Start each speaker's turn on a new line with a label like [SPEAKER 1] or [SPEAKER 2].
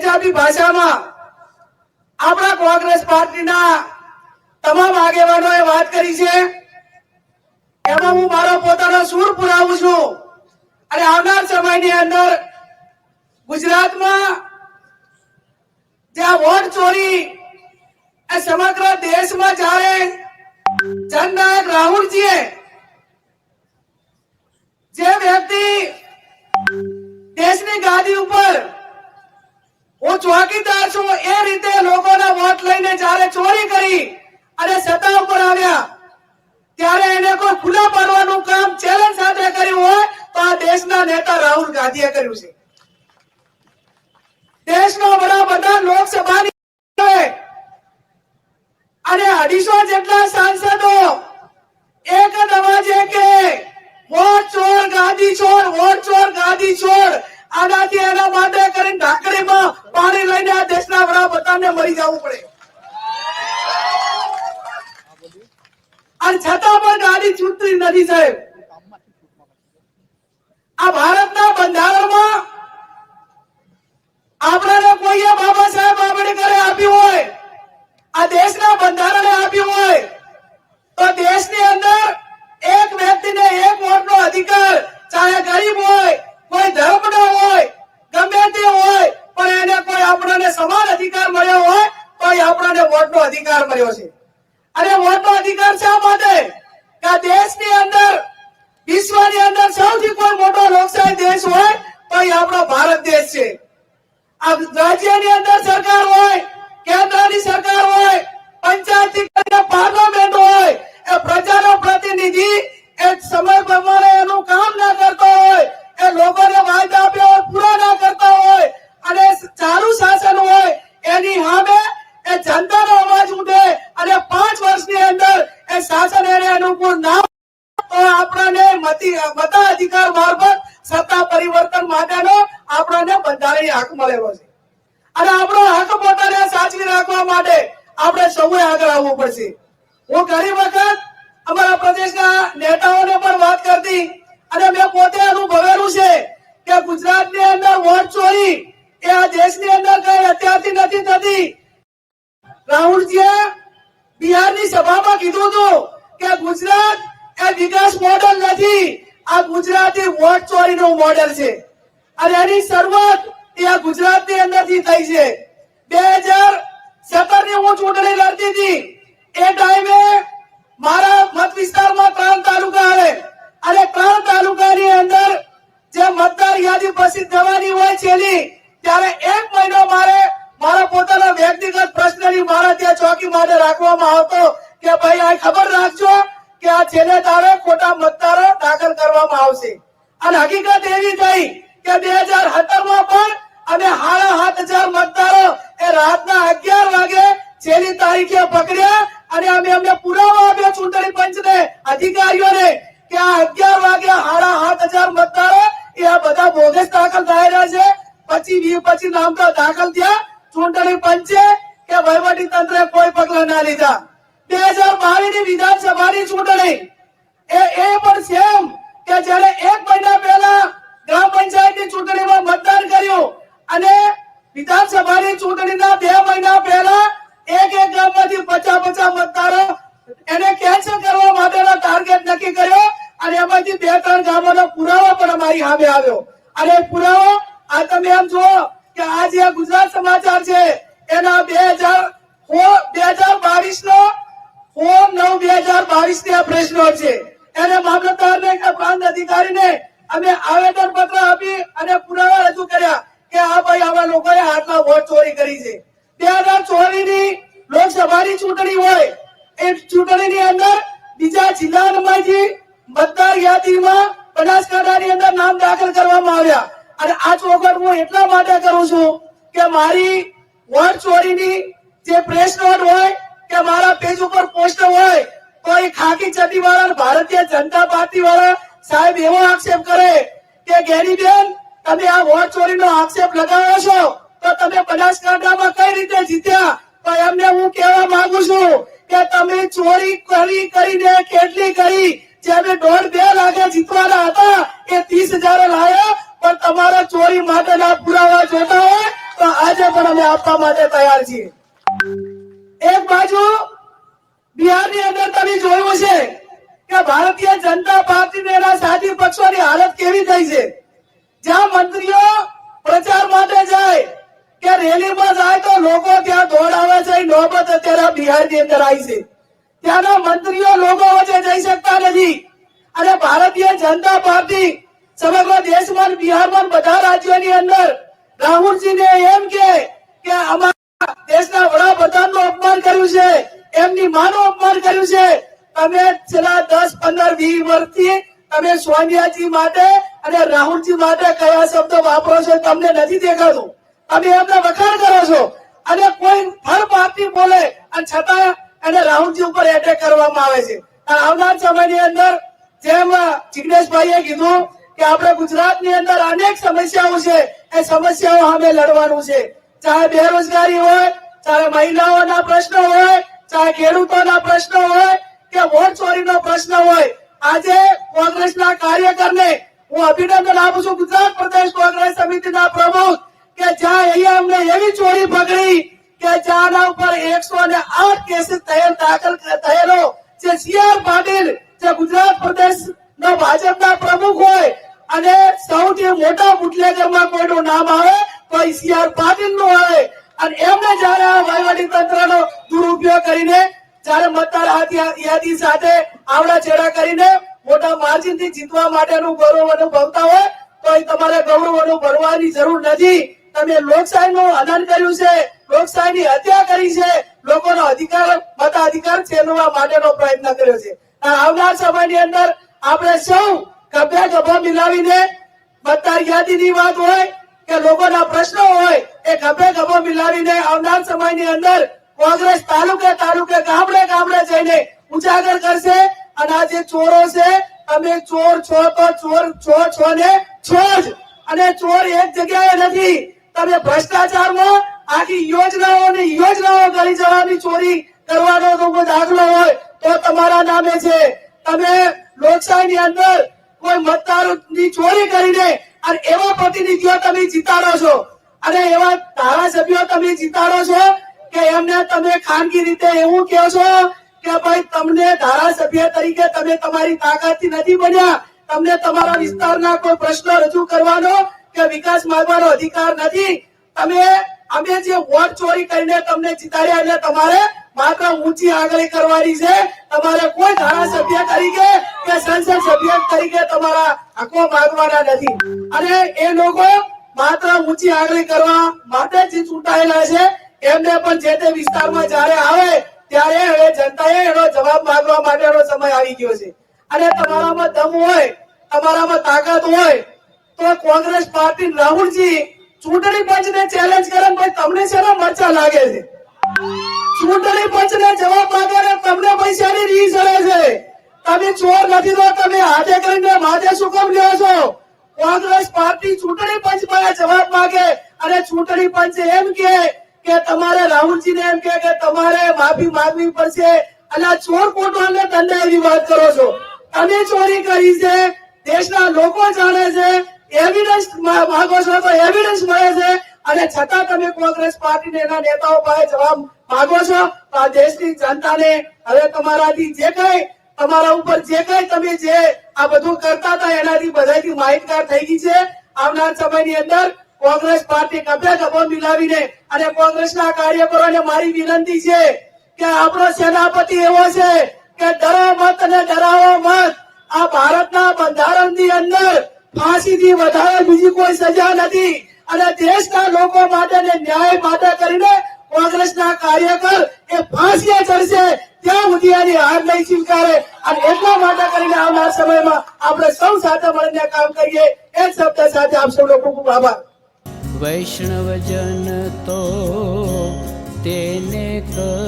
[SPEAKER 1] તેજાબી ભાષામાં આપણા કોંગ્રેસ પાર્ટીના તમામ આગેવાનોએ વાત કરી છે. એમાં હું મારો પોતાનો સૂર પુરાવું છું. અને આવનાર સમયની અંદર ગુજરાતમાં જ્યાં વોટ ચોરી એ સમગ્ર દેશમાં જ્યારે જનનાયક રાહુલજીએ જે વ્યક્તિ દેશની ગાદી ઉપર હું ચોકીદાર છું. એ રીતે લોકોના વોટ લઈને જ્યારે ચોરી કરી અને સત્તા ઉપર આવ્યા, ત્યારે એને કોઈ ખુલ્લા પાડવાનું કામ ચેલેન્જ સાથે કર્યું હોય, તો આ દેશના નેતા રાહુલ ગાંધીએ કર્યું છે. દેશનો વડાપ્રધાન લોકસભાની અને અઢીસો જેટલા સાંસદો એક અવાજે કે, વોટ ચોર, ગાદી ચોર, વોટ ચોર, ગાદી છોડ આનાથી એના માટે કરીને ઢાંકણીમાં પાણી લઈને આ દેશના વડાપ્રધાનને મરી જવું પડે. અને છતાં પણ ગાડી છૂટતી નથી સાહેબ. આ ભારતના બંધારણમાં આપણાને કોઈએ બાબા સાહેબ આંબેડકરે આપ્યું હોય આ દેશના બંધારણે આપ્યું હોય તો દેશની અંદર એક વ્યક્તિને એક વોટનો અધિકાર ચાહે ગરીબ હોય કોઈ ધર્મનો હોય ગમે તે હોય પણ એને કોઈ આપણને સમાન અધિકાર મળ્યો હોય તો એ આપણને વોટનો અધિકાર મળ્યો છે. અને વોટનો અધિકાર શા માટે? કે આ દેશની અંદર, વિશ્વની અંદર સૌથી કોઈ મોટો લોકશાહી દેશ હોય તો એ આપણો ભારત દેશ છે. આ રાજ્યની અંદર સરકાર હોય મતાધિકાર મારફત સત્તા પરિવર્તન માટેનો આપણને બધાને હક મળેલો છે. અને આપણો હક પોતાને સાચવી રાખવા માટે આપણે સૌએ આગળ આવવું પડશે. હું ઘણી વખત અમારા પ્રદેશના નેતાઓને પણ વાત કરતી અને મેં પોતે અનુભવેલું છે કે ગુજરાતની અંદર વોટ ચોરી એ આ દેશની અંદર કઈ અત્યારથી નથી થતી. રાહુલજીએ બિહારની સભામાં કીધું હતું કે ગુજરાત એ વિકાસ મોડલ નથી આ ગુજરાતી વોટ ચોરીનું મોડેલ છે. અને એની શરૂઆત એ આ ગુજરાતની અંદરથી થઈ છે. બે હજાર સત્તરની હું ચૂંટણી લડતી હતી. એ ટાઈમે મારા મત વિસ્તારમાં ત્રણ તાલુકા આવે. અને ત્રણ તાલુકાની અંદર જે મતદાર યાદી પ્રસિદ્ધ થવાની હોય છેલ્લી, ત્યારે એક મહિનો મારે મારા પોતાના વ્યક્તિગત પ્રશ્નની મારા ત્યાં ચોકી માટે રાખવામાં આવતો કે ભાઈ આ ખબર રાખજો. કે આ છેલ્લે તારે ખોટા મતદારો દાખલ કરવામાં આવશે. અને હકીકત એવી થઈ કે બે હજાર સત્તરમાં પણ અને સાડા સાત હજાર મતદારો એ રાતના અગિયાર વાગે છેલ્લી તારીખે પકડ્યા અને અમે અમને પુરાવા આપ્યો ચૂંટણી પંચને, અધિકારીઓને કે આ અગિયાર વાગે સાડા સાત હજાર મતદારો એ આ બધા બોગસ દાખલ થયેલા છે. પછી વી પછી નામ તો દાખલ થયા. ચૂંટણી પંચે કે વહીવટી તંત્રે કોઈ પગલા ના લીધા. બે હજાર બાવીસની વિધાનસભાની ચૂંટણી. એ એ પણ સેમ કે જ્યારે એક મહિના પહેલા ગ્રામ પંચાયતની ચૂંટણીમાં મતદાન કર્યું અને વિધાનસભાની ચૂંટણીના બે મહિના પહેલા એક એક ગામમાંથી પચાસ પચાસ મતદારો એને કેન્સલ કરવા માટેનો ટાર્ગેટ નક્કી કર્યો અને એમાંથી બે ત્રણ ગામોનો પુરાવો પણ અમારી સામે આવ્યો. અને પુરાવો, આ તમે એમ જુઓ કે આ જે ગુજરાત સમાચાર છે, એના બે હજાર બે હજાર બાવીસ નો ફોર નવ બે હજાર બાવીસ આ પ્રશ્નો છે. એને મામલતદારને કે પ્રાંત અધિકારીને અમે આવેદન પત્ર આપી અને પુરાવા રજૂ કર્યા કે આ ભાઈ આવા લોકોએ આટલા વોટ ચોરી કરી છે. બે હજાર ચોરી ની લોકસભાની ચૂંટણી હોય, એ ચૂંટણીની અંદર બીજા જિલ્લામાંથી મતદાર યાદીમાં બનાસકાંઠાની અંદર નામ દાખલ કરવામાં આવ્યા. અને આ ચોખટ હું એટલા માટે કરું છું કે મારી વોટ ચોરીની જે પ્રેસ નોટ હોય કે મારા પેજ ઉપર પોસ્ટ હોય, તો એ ખાકી ચડ્ડી વાળા ભારતીય જનતા પાર્ટી વાળા સાહેબ એવો આક્ષેપ કરે કે ગેરીબેન તમે આ વોટ ચોરીનો આક્ષેપ લગાવો છો? તો તમે બનાસકાંઠામાં કઈ રીતે જીત્યા? તો એમને હું કહેવા માંગુ છું કે, તમે ચોરી કરી, કરીને કેટલી કરી? જે અમે દોઢ બે લાગે જીતવાના હતા, એ ત્રીસ હજાર લાયા, પણ તમારા ચોરી માટેના પુરાવા જોતા હોય, તો આજે પણ અમે આપવા માટે તૈયાર છીએ. એક બાજુ બિહારની અંદર તમે જોયું છે કે ભારતીય જનતા પાર્ટી અને એના સાથી પક્ષોની હાલત કેવી થઈ છે. જ્યાં મંત્રીઓ પ્રચાર માટે જાય કે રેલીમાં જાય તો લોકો ત્યાં દોડાવે છે નોબત અત્યારે બિહારની અંદર આવી છે. ત્યાંના મંત્રીઓ લોકો વચ્ચે જઈ શકતા નથી. અને ભારતીય જનતા પાર્ટી સમગ્ર દેશમાં બિહારમાં બધા રાજ્યોની અંદર રાહુલજીને એમ કે કે અમારા દેશના વડાપ્રધાનનું અપમાન કર્યું છે, એમની માનું અપમાન કર્યું છે. તમે છેલ્લા દસ, પંદર, વીસ વર્ષથી તમે સોનિયાજી માટે અને રાહુલજી માટે કયા શબ્દો વાપરો છો તમને નથી દેખાતું. તમે એમને વખાણ કરો છો. અને કોઈ હર પાર્ટી બોલે અને છતાં એને રાહુલજી ઉપર એટેક કરવામાં આવે છે. આવનાર સમયની અંદર જેમ જિગ્નેશભાઈએ કીધું કે આપણે ગુજરાતની અંદર અનેક સમસ્યાઓ છે. એ સમસ્યાઓ સામે લડવાનું છે. ચાહે બેરોજગારી હોય, ચાહે મહિલાઓના પ્રશ્ન હોય, ચાહે ખેડૂતોના પ્રશ્નો હોય, કે વોટ ચોરીનો પ્રશ્ન હોય, આજે કોંગ્રેસના કાર્યકરને હું અભિનંદન આપું છું ગુજરાત પ્રદેશ કોંગ્રેસ સમિતિના પ્રમુખ, કે જ્યાં અહીંયા અમને એવી ચોરી પકડી કે જ્યાંના ઉપર એકસો ને આઠ કેસીસ દાખલ થયેલો, જે સીઆર પાટીલ, જે ગુજરાત પ્રદેશ નો ભાજપના પ્રમુખ હોય, અને સૌથી મોટા બુટલેગરમાં કોઈનું નામ આવે આર પાટીલનું આવે. અને એમને જયારે આ વહીવટી તંત્રનો દુરુપયોગ કરીને, જયારે મતદાર યાદી સાથે આવડા છેડા કરીને મોટા માર્જિનથી જીતવા માટેનું ગૌરવ અનુભવતા હોય તો તમારે ગૌરવ અનુભવવાની જરૂર નથી. તમે લોકશાહીનું હનન કર્યું છે, લોકશાહીની હત્યા કરી છે, લોકોનો અધિકાર મતાધિકાર છેલવા માટેનો પ્રયત્ન કર્યો છે. આવનાર સમયની અંદર આપણે સૌ ગભે ગભા મિલાવીને મતદાર યાદીની વાત હોય કે લોકોના પ્રશ્નો હોય એ ગભે ગભો મિલાવીને આવનાર સમયની અંદર કોંગ્રેસ તાલુકે તાલુકે ગામડે ગામડે જઈને ઉજાગર કરશે અને આ જે ચોરો છે, તમે ચોર છો તો ચોર છો છો ને છો જ. અને ચોર એક જગ્યાએ નથી, તમે ભ્રષ્ટાચારમાં આખી યોજનાઓ ને યોજનાઓ કરી જવાની ચોરી કરવાનો તો દાખલો હોય તો તમારા નામે છે. તમે લોકશાહીની અંદર કોઈ મતદારોની ચોરી કરીને અને એવા પ્રતિનિધિઓ તમે જીતાડો છો. અને એવા ધારાસભ્યો તમે જીતાડો છો કે એમને તમે ખાનગી રીતે એવું કહો છો કે ભાઈ, તમને ધારાસભ્ય તરીકે તમે તમારી તાકાતથી નથી બન્યા. તમને તમારા વિસ્તારના કોઈ પ્રશ્ન રજૂ કરવાનો કે વિકાસ માંગવાનો અધિકાર નથી. તમે, અમે જે વોટ ચોરી કરીને તમને જીતાડ્યા એટલે તમારે માત્ર ઊંચી આગળ કરવાની છે. તમારે કોઈ ધારાસભ્ય તરીકે કે સંસદ સભ્ય તરીકે તમારા હકો માંગવાના નથી. અને એ લોકો માત્ર ઊંચી આગળ કરવા માટે જ ચૂંટાયેલા છે. એમને પણ જે તે વિસ્તારમાં જ્યારે આવે, ત્યારે હવે જનતાએ એનો જવાબ માંગવા માટેનો સમય આવી ગયો છે. અને તમારામાં દમ હોય, તમારામાં તાકાત હોય, તો કોંગ્રેસ પાર્ટી રાહુલજી ચૂંટણી પંચને ચેલેન્જ કરે ભાઈ તમને શેના મરચા લાગે છે? ચૂંટણી પંચને જવાબ માંગે તમને પૈસાની રીસ રહે છે. તમે ચોર નથી તો તમે હાથે કરીને માથે શું કામ લ્યો છો? કોંગ્રેસ પાર્ટી ચૂંટણી પંચ પાસે જવાબ માંગે અને ચૂંટણી પંચ એમ કે કે તમારે રાહુલજીને એમ કે તમારે માફી માંગવી પડશે. અને ચોર કોટવાલને દંડાવી વાત કરો છો. તમે ચોરી કરી છે, દેશના લોકો જાણે છે એવિડન્સ માંગો છો તો એવિડન્સ મળે છે. અને છતાં તમે કોંગ્રેસ પાર્ટીને એના નેતાઓ પાસે જવાબ માંગો છો તો આ દેશની જનતાને હવે તમારાથી જે કઈ તમારા ઉપર જે કઈ તમે જે આ બધું કરતા હતા, એનાથી બધાથી માહિતગાર થઈ ગઈ છે. આવનાર સમયની અંદર કોંગ્રેસ પાર્ટી કભે કબો મિલાવીને અને કોંગ્રેસના કાર્યકરોને મારી વિનંતી છે કે આપણો સેનાપતિ એવો છે કે ડરો મત અને ડરાવો મત. આ ભારતના બંધારણની અંદર ફાંસીથી વધારે બીજી કોઈ સજા નથી. અને દેશના લોકો માટે ને ન્યાય માટે કરીને કોંગ્રેસના કાર્યકર એ ફાંસીએ ચડશે. ત્યાં સુધી આની હાર નહીં સ્વીકારે. અને એટલા માટે કરીને આવનાર સમયમાં આપણે સૌ સાથે મળીને કામ કરીએ. એ શબ્દ સાથે આપ સૌનો ખૂબ ખૂબ આભાર.
[SPEAKER 2] વૈષ્ણવજન તો તેને કહીએ